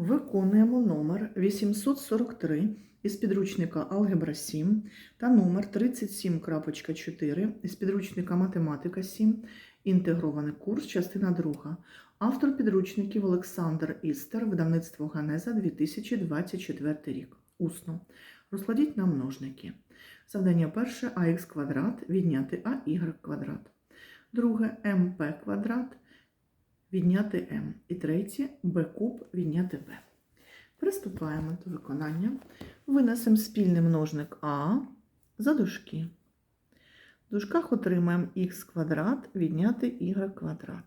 Виконуємо номер 843 із підручника Алгебра 7 та номер 37.4 із підручника Математика 7. Інтегрований курс, частина 2. Автор підручників Олександр Істер, видавництво Ганеза 2024 рік. Усно. Розкладіть на множники. Завдання перше АХ квадрат відняти АY квадрат. Друге МП квадрат відняти М. І третє Б куб відняти Б. Приступаємо до виконання. Винесемо спільний множник А за дужки. В дужках отримаємо х квадрат відняти y квадрат.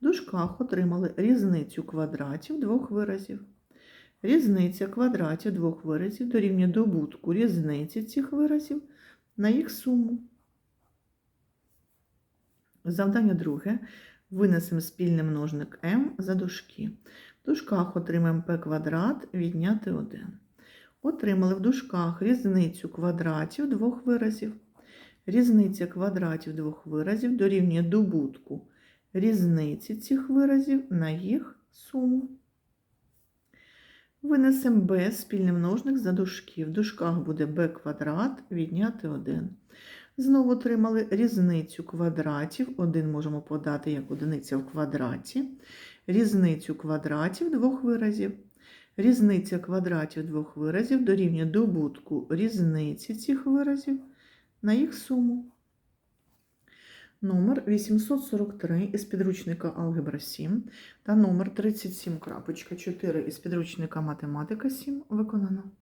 В дужках отримали різницю квадратів двох виразів. Різниця квадратів двох виразів дорівнює добутку різниці цих виразів на їх суму. Завдання друге. Винесемо спільний множник m за дужки. В дужках отримаємо p квадрат відняти 1. Отримали в дужках різницю квадратів двох виразів. Різниця квадратів двох виразів дорівнює добутку різниці цих виразів на їх суму. Винесемо b спільний множник за дужки. В дужках буде b квадрат відняти 1. Знову отримали різницю квадратів. Один можемо подати як одиниця в квадраті. Різницю квадратів двох виразів. Різниця квадратів двох виразів дорівнює добутку різниці цих виразів на їх суму. Номер 843 із підручника Алгебра 7 та номер 37.4 із підручника Математика 7 виконано.